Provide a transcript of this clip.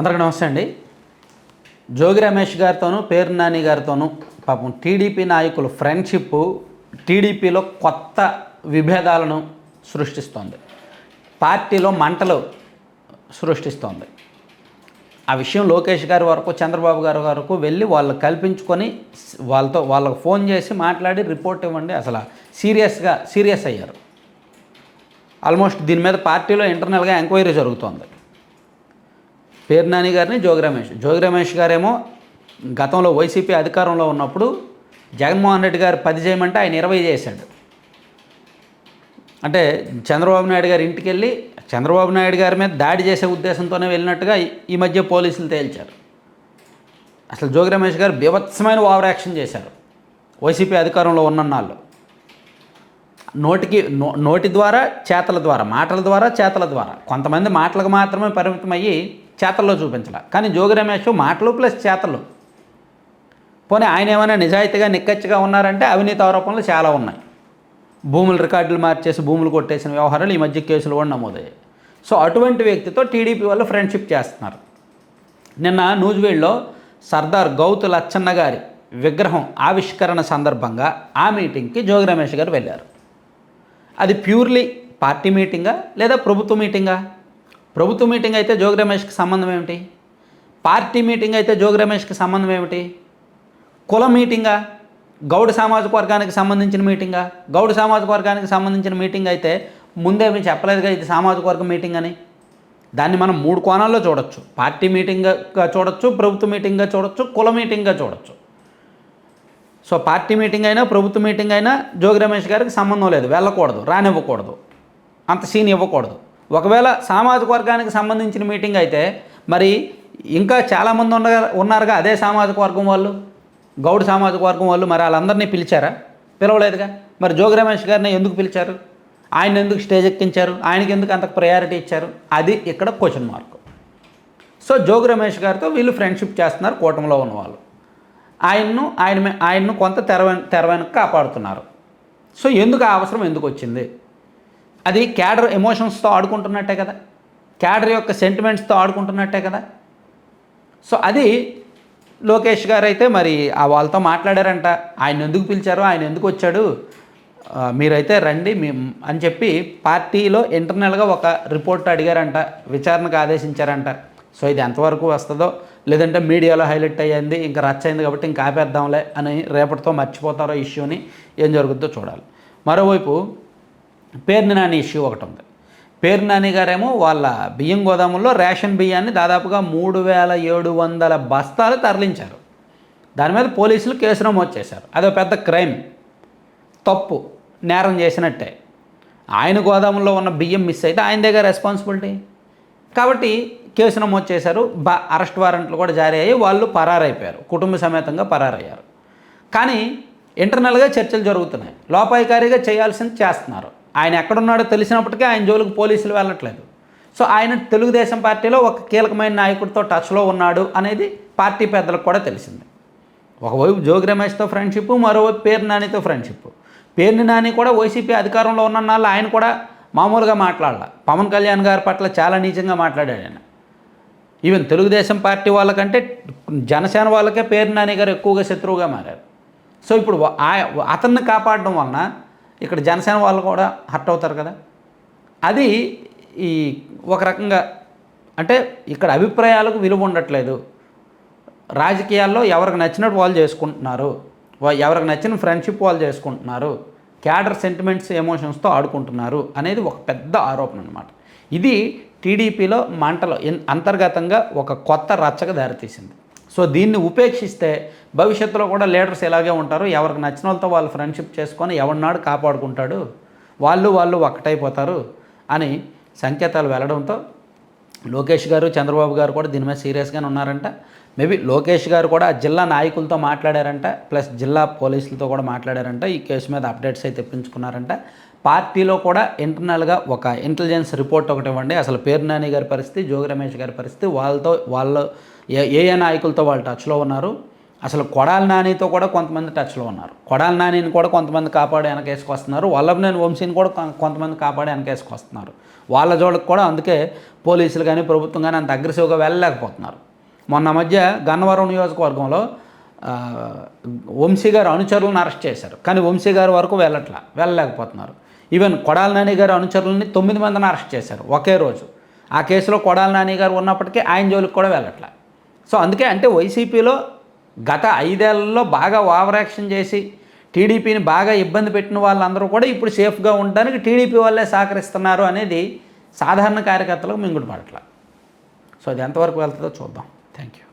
అందరికీ నమస్తే అండి. జోగి రమేష్ గారితోనూ పేరు నాని గారితోనూ పాపం టీడీపీ నాయకులు ఫ్రెండ్షిప్ టీడీపీలో కొత్త విభేదాలను సృష్టిస్తోంది. పార్టీలో మంటలు సృష్టిస్తోంది. ఆ విషయం లోకేష్ గారి వరకు చంద్రబాబు గారి వరకు వెళ్ళి వాళ్ళు కల్పించుకొని వాళ్ళతో వాళ్ళకు ఫోన్ చేసి మాట్లాడి రిపోర్ట్ ఇవ్వండి. అసలు సీరియస్గా సీరియస్ అయ్యారు. ఆల్మోస్ట్ దీని మీద పార్టీలో ఇంటర్నల్గా ఎంక్వైరీ జరుగుతోంది. పేరు నాని గారిని జోగి రమేష్. జోగి రమేష్ గారేమో గతంలో వైసీపీ అధికారంలో ఉన్నప్పుడు జగన్మోహన్ రెడ్డి గారు పది చేయమంటే ఆయన ఇరవై చేశాడు. అంటే చంద్రబాబు నాయుడు గారి ఇంటికి వెళ్ళి చంద్రబాబు నాయుడు గారి మీద దాడి చేసే ఉద్దేశంతోనే వెళ్ళినట్టుగా ఈ- మధ్య పోలీసులు తేల్చారు. అసలు జోగి రమేష్ గారు బీభత్సమైన ఓవర్ యాక్షన్ చేశారు వైసీపీ అధికారంలో ఉన్నన్నాళ్ళు. నోటికి నో నోటి ద్వారా చేతల ద్వారా మాటల ద్వారా చేతల ద్వారా. కొంతమంది మాటలకు మాత్రమే పరిమితం అయ్యి చేతల్లో చూపించాల. కానీ జోగి రమేష్ మాటలు ప్లస్ చేతలు. పోనీ ఆయన ఏమైనా నిజాయితీగా నిక్కచ్చిగా ఉన్నారంటే అవినీతి ఆరోపణలు చాలా ఉన్నాయి. భూములు రికార్డులు మార్చేసి భూములు కొట్టేసిన వ్యవహారాలు ఈ మధ్య కేసులు కూడా నమోదయ్యాయి. సో అటువంటి వ్యక్తితో టీడీపీ వాళ్ళు ఫ్రెండ్షిప్ చేస్తున్నారు. నిన్న నూజివీడ్లో సర్దార్ గౌతు లచ్చన్న గారి విగ్రహం ఆవిష్కరణ సందర్భంగా ఆ మీటింగ్కి జోగి రమేష్ గారు వెళ్ళారు. అది ప్యూర్లీ పార్టీ మీటింగా లేదా ప్రభుత్వ మీటింగా? ప్రభుత్వ మీటింగ్ అయితే జోగి రమేష్కి సంబంధం ఏమిటి? పార్టీ మీటింగ్ అయితే జోగి రమేష్కి సంబంధం ఏమిటి? కుల మీటింగా? గౌడ సామాజిక వర్గానికి సంబంధించిన మీటింగా? గౌడ సామాజిక వర్గానికి సంబంధించిన మీటింగ్ అయితే ముందే మీరు చెప్పలేదుగా ఇది సామాజిక వర్గం మీటింగ్ అని? దాన్ని మనం మూడు కోణాల్లో చూడొచ్చు. పార్టీ మీటింగ్గా చూడొచ్చు ప్రభుత్వ మీటింగ్గా చూడొచ్చు కుల మీటింగ్గా చూడొచ్చు. సో పార్టీ మీటింగ్ అయినా ప్రభుత్వ మీటింగ్ అయినా జోగి రమేష్ గారికి సంబంధం లేదు. వెళ్ళకూడదు రానివ్వకూడదు. అంత సీన్ ఇవ్వకూడదు. ఒకవేళ సామాజిక వర్గానికి సంబంధించిన మీటింగ్ అయితే మరి ఇంకా చాలామంది ఉండగా ఉన్నారుగా అదే సామాజిక వర్గం వాళ్ళు? గౌడ్ సామాజిక వర్గం వాళ్ళు మరి వాళ్ళందరినీ పిలిచారా? పిలవలేదుగా? మరి జోగి రమేష్ గారిని ఎందుకు పిలిచారు? ఆయన ఎందుకు స్టేజ్ ఎక్కించారు? ఆయనకి ఎందుకు అంత ప్రయారిటీ ఇచ్చారు? అది ఇక్కడ question mark so Jogi Ramesh గారితో వీళ్ళు ఫ్రెండ్షిప్ చేస్తున్నారు కూటమిలో ఉన్న వాళ్ళు ఆయన్ను ఆయన ఆయన్ను కొంత తెర వెన్- తెర కాపాడుతున్నారు. సో ఎందుకు ఆ అవసరం ఎందుకు వచ్చింది? అది క్యాడర్ ఎమోషన్స్తో ఆడుకుంటున్నట్టే కదా. క్యాడర్ యొక్క సెంటిమెంట్స్తో ఆడుకుంటున్నట్టే కదా. సో అది లోకేష్ గారు అయితే మరి ఆ వాళ్ళతో మాట్లాడారంట. ఆయన ఎందుకు పిలిచారో ఆయన ఎందుకు వచ్చాడు మీరైతే రండి మీ అని చెప్పి పార్టీలో ఇంటర్నల్గా ఒక రిపోర్ట్ అడిగారంట విచారణకు ఆదేశించారంట. సో ఇది ఎంతవరకు వస్తుందో లేదంటే మీడియాలో హైలైట్ అయ్యింది ఇంకా రచ్చ అయింది కాబట్టి ఇంకా ఆపేద్దాంలే అని రేపటితో మర్చిపోతారో ఇష్యూని ఏం జరుగుద్దో చూడాలి. మరోవైపు పేర్ని నాని ఇష్యూ ఒకటి ఉంది. పేరు నాని గారేమో వాళ్ళ బియ్యం గోదాముల్లో రేషన్ బియ్యాన్ని దాదాపుగా మూడు వేల ఏడు వందల బస్తాలు తరలించారు. దాని మీద పోలీసులు కేసు నమోదు చేశారు. అదో పెద్ద క్రైమ్. తప్పు. నేరం చేసినట్టే. ఆయన గోదాములో ఉన్న బియ్యం మిస్ అయితే ఆయన దగ్గర రెస్పాన్సిబిలిటీ కాబట్టి కేసు నమోదు చేశారు. బా అరెస్ట్ వారెంట్లు కూడా జారీ అయ్యి వాళ్ళు పరారైపోయారు. కుటుంబ సమేతంగా పరారయ్యారు. కానీ ఇంటర్నల్గా చర్చలు జరుగుతున్నాయి. లోపాయికారిగా చేయాల్సింది చేస్తున్నారు. ఆయన ఎక్కడున్నాడో తెలిసినప్పటికీ ఆయన జోలికి పోలీసులు వెళ్ళట్లేదు. సో ఆయన తెలుగుదేశం పార్టీలో ఒక కీలకమైన నాయకుడితో టచ్లో ఉన్నాడు అనేది పార్టీ పెద్దలకు కూడా తెలిసింది. ఒకవైపు జోగి రమేష్తో ఫ్రెండ్షిప్ మరోవైపు పేరు నానితో ఫ్రెండ్షిప్. పేరుని నాని కూడా వైసీపీ అధికారంలో ఉన్న నాళ్ళు ఆయన కూడా మామూలుగా మాట్లాడాల. పవన్ కళ్యాణ్ గారి పట్ల చాలా నీచంగా మాట్లాడాడు ఆయన. ఈవెన్ తెలుగుదేశం పార్టీ వాళ్ళకంటే జనసేన వాళ్ళకే పేరు నాని గారు ఎక్కువగా శత్రువుగా మారారు. సో ఇప్పుడు ఆ- అతన్ని కాపాడడం వలన ఇక్కడ జనసేన వాళ్ళు కూడా హర్ట్ అవుతారు కదా. అది ఈ ఒక రకంగా అంటే ఇక్కడ అభిప్రాయాలకు విలువ ఉండట్లేదు. రాజకీయాల్లో ఎవరికి నచ్చినట్టు వాళ్ళు చేసుకుంటున్నారు. ఎవరికి నచ్చిన ఫ్రెండ్షిప్ వాళ్ళు చేసుకుంటున్నారు. క్యాడర్ సెంటిమెంట్స్ ఎమోషన్స్తో ఆడుకుంటున్నారు అనేది ఒక పెద్ద ఆరోపణ అనమాట ఇది టీడీపీలో మంటలో అంతర్గతంగా ఒక కొత్త రచ్చగా దారితీసింది. సో దీన్ని ఉపేక్షిస్తే భవిష్యత్తులో కూడా లీడర్స్ ఇలాగే ఉంటారు. ఎవరికి నచ్చిన వాళ్ళతో వాళ్ళు ఫ్రెండ్షిప్ చేసుకొని ఎవరినాడు కాపాడుకుంటాడు? వాళ్ళు వాళ్ళు ఒక్కటైపోతారు అని సంకేతాలు వెళ్ళడంతో లోకేష్ గారు చంద్రబాబు గారు కూడా దీని మీద సీరియస్గానే ఉన్నారంట. మేబీ లోకేష్ గారు కూడా జిల్లా నాయకులతో మాట్లాడారంట ప్లస్ జిల్లా పోలీసులతో కూడా మాట్లాడారంట. ఈ కేసు మీద అప్డేట్స్ అయితే తెప్పించుకున్నారంట. పార్టీలో కూడా ఇంటర్నల్గా ఒక ఇంటెలిజెన్స్ రిపోర్ట్ ఒకటి ఇవ్వండి. అసలు పేరు నాని గారి పరిస్థితి జోగి రమేష్ గారి పరిస్థితి వాళ్ళతో వాళ్ళు ఏ ఏ నాయకులతో వాళ్ళు టచ్లో ఉన్నారు? అసలు కొడాల నానితో కూడా కొంతమంది టచ్లో ఉన్నారు. కొడాల నానిని కూడా కొంతమంది కాపాడి వెనకేసుకొస్తున్నారు. వల్లభనేని వంశీని కూడా కొంతమంది కాపాడి వెనకేసుకొస్తున్నారు. వాళ్ళ జోడకు కూడా అందుకే పోలీసులు కానీ ప్రభుత్వం కానీ అంత అగ్రెసివ్గా వెళ్ళలేకపోతున్నారు. మొన్న మధ్య గన్నవరం నియోజకవర్గంలో వంశీ గారు అనుచరులను అరెస్ట్ చేశారు. కానీ వంశీ గారి వరకు వెళ్ళట్లా వెళ్ళలేకపోతున్నారు. ఈవెన్ కొడాల నాని గారు అనుచరులని తొమ్మిది మందిని అరెస్ట్ చేశారు ఒకే రోజు. ఆ కేసులో కొడాల నాని గారు ఉన్నప్పటికీ ఆయన జోలికి కూడా వెళ్ళట్లా. సో అందుకే అంటే వైసీపీలో గత ఐదేళ్ళలో బాగా ఓవర్ యాక్షన్ చేసి టీడీపీని బాగా ఇబ్బంది పెట్టిన వాళ్ళందరూ కూడా ఇప్పుడు సేఫ్గా ఉండడానికి టీడీపీ వాళ్ళే సహకరిస్తున్నారు అనేది సాధారణ కార్యకర్తలకు మింగుడు పడట్ల సో అది ఎంతవరకు వెళ్తుందో చూద్దాం. Thank you